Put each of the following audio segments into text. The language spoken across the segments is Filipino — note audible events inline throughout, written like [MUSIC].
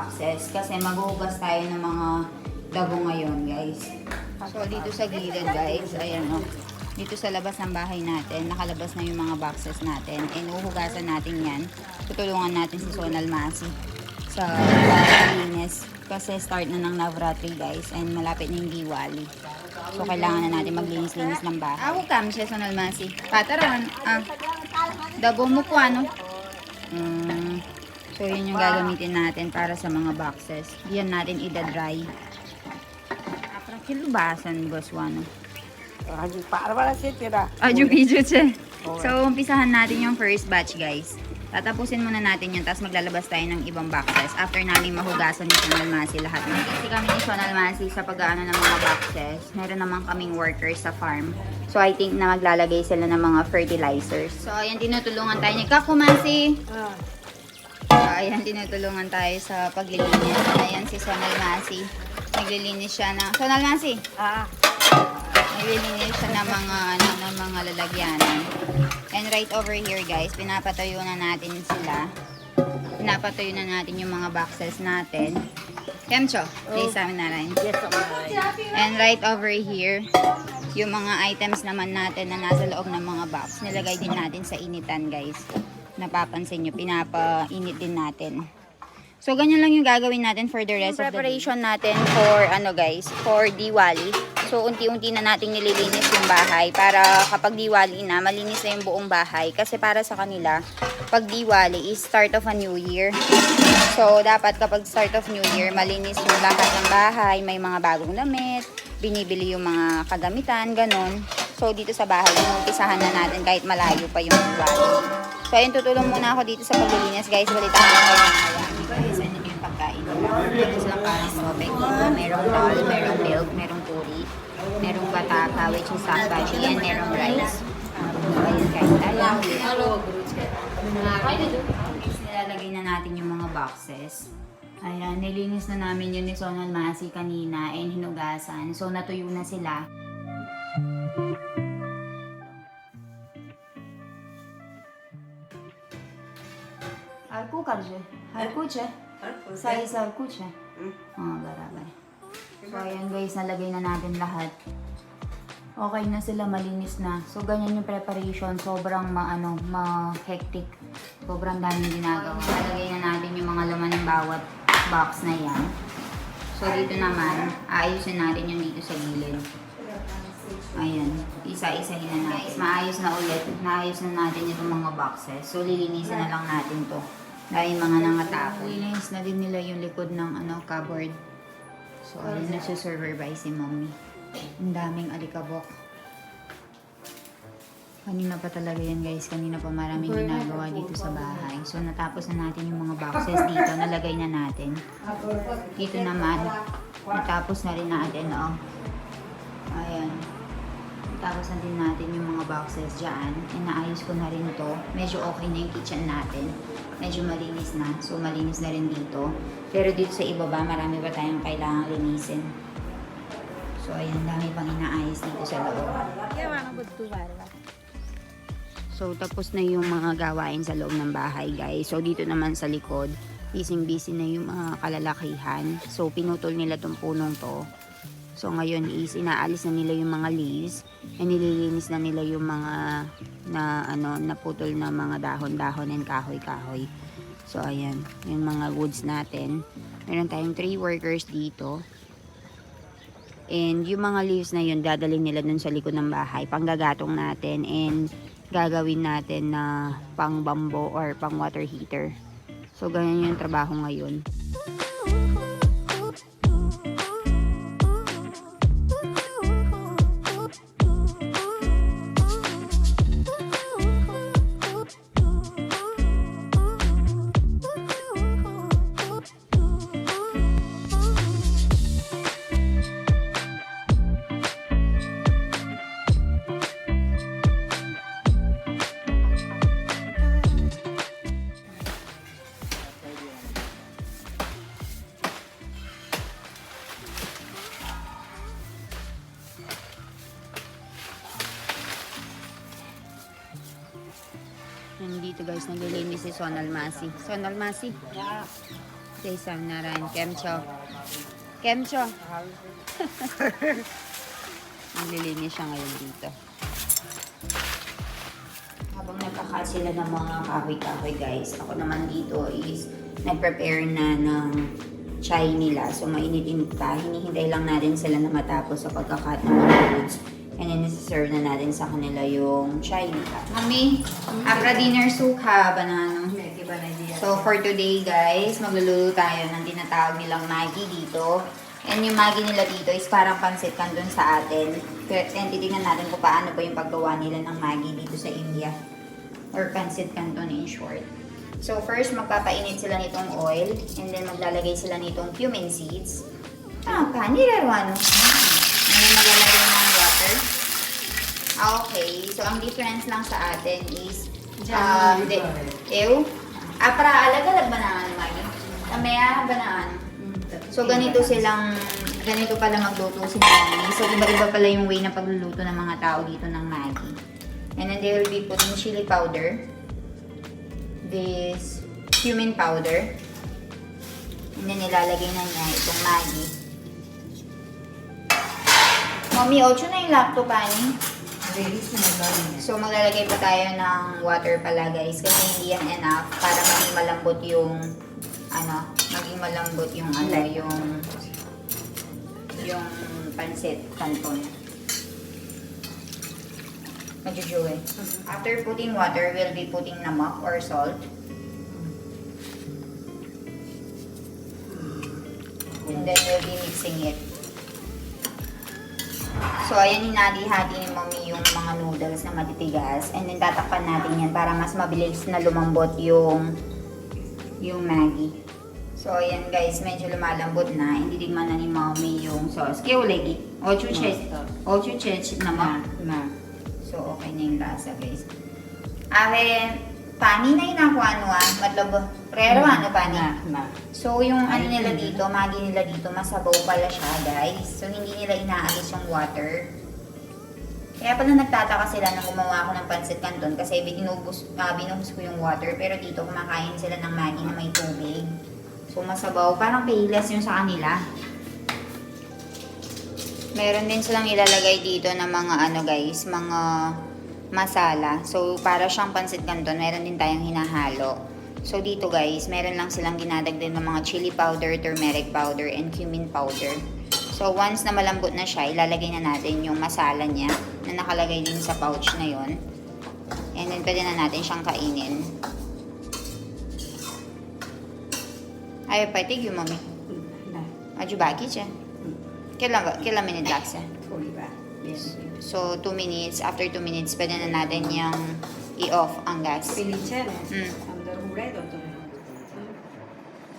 boxes kasi maghuhugas tayo ng mga dabo ngayon, guys. So, dito sa gilid, guys, ayan o. Dito sa labas ng bahay natin, nakalabas na yung mga boxes natin. And uhugasan natin yan. Tutulungan natin si Sonal Masi sa paglinis. Kasi start na ng Navratri, guys. And malapit na yung Diwali. So, kailangan na natin maglinis-linis ng bahay. Ako kam siya, Sonal Masi. Pataran. Ah, dabo mo ko, ano? Mm, so, yun yung gagamitin natin para sa mga boxes. Yan natin ida-dry. Parang kilubasan, boss, ano? Haji para wala si tira. Video siya. So, umpisahan natin yung first batch, guys. Tatapusin muna natin yun, tapos maglalabas tayo ng ibang boxes after namin mahugasan ni Sonal Masi lahat ng Kasi kami ni Sonal Masi sa pag-ano ng mga boxes. Meron naman kaming workers sa farm. So, I think na maglalagay sila ng mga fertilizers. So, ayan, tinutulungan tayo ni Kakumasi. Ah, ayan, tinutulungan tayo sa paglilinis. Ayan, si Sonal Masi. Naglilinis siya ng... Sonal Masi! ah, Naglilinis siya ng mga, ano, ng mga lalagyanan. And right over here guys, pinapatuyo na natin sila. Pinapatuyo na natin yung mga boxes natin. Kemcho, please sa amin na rin. yes, mga And right over here, yung mga items naman natin na nasa loob ng mga box, nilagay din natin sa initan guys. Napapansin nyo, pinapainit din natin. So, ganyan lang yung gagawin natin for the rest of the preparation natin for, ano guys, for Diwali. So, unti-unti na nating nililinis yung bahay para kapag Diwali na, malinis na yung buong bahay. Kasi para sa kanila, pag Diwali is start of a new year. So, dapat kapag start of new year, malinis yung lahat ng bahay, may mga bagong damit, binibili yung mga kagamitan, ganun. So, dito sa bahay, umpisahan na natin kahit malayo pa yung Diwali. So, ayun, tutulong muna ako dito sa paglilinis, guys. Balitaan ko kayo mamaya. Guys, ano yung pagkain nila? Meron silang kanin mo, dito. Merong dal, merong milk, merong puri, merong batata, which is sambachi, and merong rice. Ayun, kain tayo. Guys, nilalagay na natin yung mga boxes. Ayan, nilinis na namin yun ni Sonal Masi kanina and hinugasan. So, natuyo na sila. Arku karje. Arku che. Sai sa arku che. Ah, barabar. So, ayan guys, nalagay na natin lahat. Okay na sila, malinis na. So, ganyan yung preparation. Sobrang maano, ma-hectic. Sobrang daming ginagawa. Nalagay na natin yung mga laman ng bawat box na yan. So, dito naman, aayusin natin yung dito sa gilid. Ayan, isa-isahin na natin. Maayos na ulit. Naayos na natin itong mga boxes. So, lilinisin na lang natin to. Dahil mga nangatapoy. Linis na din nila yung likod ng ano, cupboard. So, ayun, nagsusurvive si mommy. Ang daming alikabok. Kanina pa talaga yan guys. Kanina pa maraming ginagawa dito sa bahay. So natapos na natin yung mga boxes [LAUGHS] dito. Nalagay na natin. Dito naman. Natapos na rin natin. Oh. Ayan. Natapos na din natin yung mga boxes dyan. And naayos ko na rin to. Medyo okay na yung kitchen natin. Medyo malinis na. So malinis na rin dito. Pero dito sa ibaba, marami pa tayong kailangang linisin. So ayan, dami pang inaayos dito sa loob. So, tapos na yung mga gawain sa loob ng bahay, guys. So, dito naman sa likod, busy-busy na yung mga kalalakihan. So, pinutol nila tong punong to. So, ngayon is inaalis na nila yung mga leaves. And nililinis na nila yung mga na ano, naputol na mga dahon-dahon and kahoy-kahoy. So, ayan. Yung mga woods natin. Meron tayong three workers dito. And yung mga leaves na yun, dadalhin nila dun sa likod ng bahay. Panggagatong natin and gagawin natin na pang bambo or pang water heater. So, ganyan yung trabaho ngayon. Yan dito guys, naglilinis si Sonal Masi. Sonal Masi, Yeah. Jason Naran. Kemcho. Kemcho. [LAUGHS] Naglilinis siya ngayon dito. Habang nagkaka sila ng mga kahoy-kahoy guys, ako naman dito is nag-prepare na ng chai nila. So mainit-init pa. Hinihintay lang natin sila na matapos sa pagkakat ng mga foods. And then nasa-serve na natin sa kanila yung chai nila. Mami, after dinner sukha, banano. So for today guys, magluluto tayo ng tinatawag nilang Maggi dito. And yung Maggi nila dito is parang pansit canton sa atin. And titignan natin kung paano pa yung paggawa nila ng Maggi dito sa India. Or pansit canton in short. So first, magpapainit sila nitong oil. And then maglalagay sila nitong cumin seeds. Ah, pa, nirarwano. And then maglalagay ng water. Ah, okay. So ang difference lang sa atin is Ah, de, ew. Ah, para alagalag ba na ano, Maggie? Kamaya ba na ano? So, ganito silang, ganito pala magluto si Maggie. So, iba-iba pala yung way ng pagluluto ng mga tao dito ng Maggie. And then they will be putting chili powder. This cumin powder. And then nilalagay na niya itong Maggie. Mommy, 8 na yung laptop, ani? So, maglalagay pa tayo ng water pala guys kasi hindi yan enough para maging malambot yung ano, maging malambot yung ano, yung yung pansit canton. Majujuwe. After putting water, we'll be putting namak or salt. And then we'll be mixing it. So, ayan, ni yung mga noodles na matitigas. And then, tatakpan natin yan para mas mabilis na lumambot yung yung Maggi. So, ayan guys, medyo lumalambot na. Hindi digman na ni Mami yung sauce. Kaya ulegi. Ochu chet. Ochu chet naman. Na. So, okay na yung lasa guys. Ave, pani na yung nakuha ano ah. Matlobo. Pero ano pani? Na. So, yung ano nila dito, magi nila dito, masabaw pala siya, guys. So, hindi nila inaalis yung water. Kaya pala nagtataka sila nang gumawa ako ng pancit canton kasi binubus, uh, binubus ko yung water. Pero dito, kumakain sila ng magi na may tubig. So, masabaw. Parang payless yung sa kanila. Meron din silang ilalagay dito ng mga ano guys, mga masala. So, para siyang pancit canton, meron din tayong hinahalo. So, dito guys, meron lang silang ginadagdag ng mga chili powder, turmeric powder, and cumin powder. So, once na malambot na siya, ilalagay na natin yung masala niya na nakalagay din sa pouch na yon. And then, pwede na natin siyang kainin. Ay, patig yung mami. Aju bagi siya. Kailan, kailan minute ba? Yes. So, 2 minutes. After 2 minutes, pwede na natin yung i-off ang gas. No? Mm.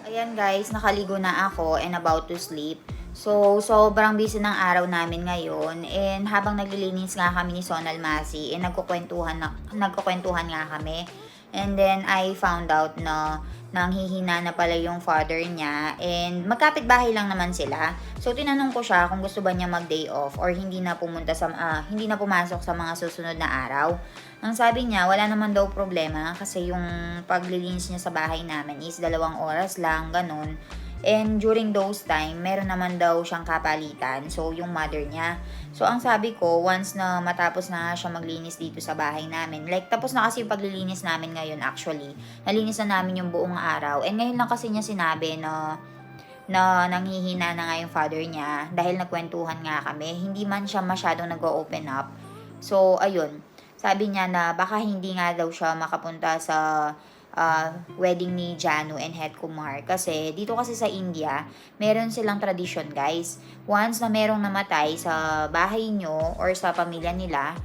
Ayan guys, nakaligo na ako and about to sleep. So, sobrang busy ng araw namin ngayon. And habang naglilinis nga kami ni Sonal Masi, eh, nagkukwentuhan, na, nagkukwentuhan nga kami. And then, I found out na nanghihina na pala yung father niya. And magkapit bahay lang naman sila. So, tinanong ko siya kung gusto ba niya mag-day off or hindi na pumunta sa, ah, hindi na pumasok sa mga susunod na araw. Ang sabi niya, wala naman daw problema kasi yung paglilinis niya sa bahay namin is dalawang oras lang, ganun. And during those time, meron naman daw siyang kapalitan. So, yung mother niya. So, ang sabi ko, once na matapos na siya maglinis dito sa bahay namin, like, tapos na kasi yung paglilinis namin ngayon actually. Nalinis na namin yung buong araw. And ngayon lang kasi niya sinabi na na nanghihina na nga yung father niya dahil nagkwentuhan nga kami. Hindi man siya masyadong nag-open up. So, ayun. Sabi niya na baka hindi nga daw siya makapunta sa ah, wedding ni Janu and Het Kumar. Kasi dito kasi sa India, meron silang tradition guys. Once na merong namatay sa bahay nyo or sa pamilya nila,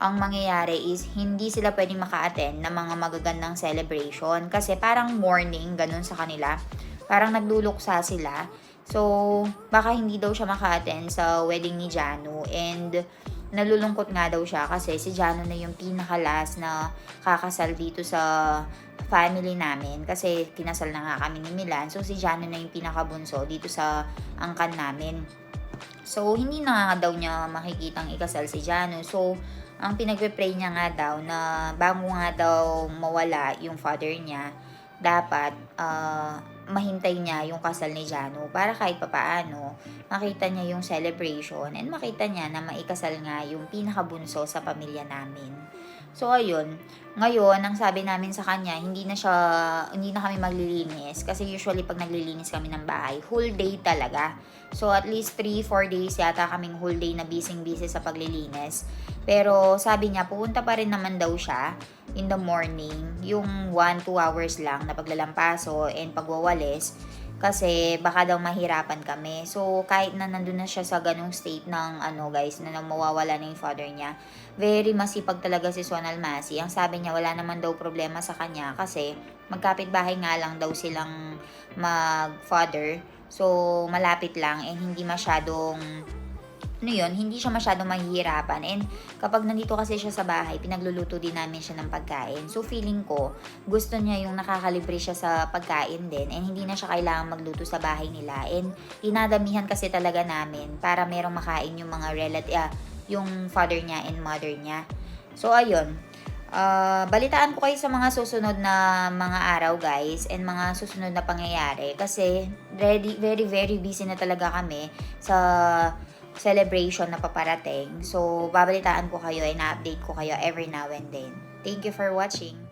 ang mangyayari is hindi sila pwedeng maka-attend ng mga magagandang celebration kasi parang mourning ganun sa kanila. Parang nagluluksa sila. So, baka hindi daw siya maka-attend sa wedding ni Janu and nalulungkot nga daw siya kasi si Janu na yung pinakalas na kakasal dito sa family namin kasi kinasal na nga kami ni Milan. So, si Janu na yung pinakabunso dito sa angkan namin. So, hindi na nga daw niya makikitang ikasal si Janu. So, ang pinagpe-pray niya nga daw na bago nga daw mawala yung father niya, dapat ah, mahintay niya yung kasal ni Jano para kahit papaano makita niya yung celebration and makita niya na maikasal nga yung pinakabunso sa pamilya namin. So ayun, ngayon ang sabi namin sa kanya, hindi na siya hindi na kami maglilinis kasi usually pag naglilinis kami ng bahay, whole day talaga. So at least 3 4 days yata kaming whole day na busy-busy sa paglilinis. Pero sabi niya, pupunta pa rin naman daw siya in the morning, yung 1-2 hours lang na paglalampaso and pagwawalis kasi baka daw mahirapan kami. So, kahit na nandun na siya sa ganung state ng ano guys, na nang mawawala na yung father niya, very masipag talaga si Sonal Masi. Ang sabi niya, wala naman daw problema sa kanya kasi magkapit bahay nga lang daw silang mag-father. So, malapit lang and hindi masyadong ano yun, hindi siya masyadong mahihirapan. And kapag nandito kasi siya sa bahay, pinagluluto din namin siya ng pagkain. So feeling ko, gusto niya yung nakakalibre siya sa pagkain din and hindi na siya kailangan magluto sa bahay nila. And inadamihan kasi talaga namin para merong makain yung mga relative, ah, yung father niya and mother niya. So ayun, Ah, balitaan ko kayo sa mga susunod na mga araw guys and mga susunod na pangyayari kasi ready, very very busy na talaga kami sa celebration na paparating. So, babalitaan ko kayo and na-update ko kayo every now and then. Thank you for watching.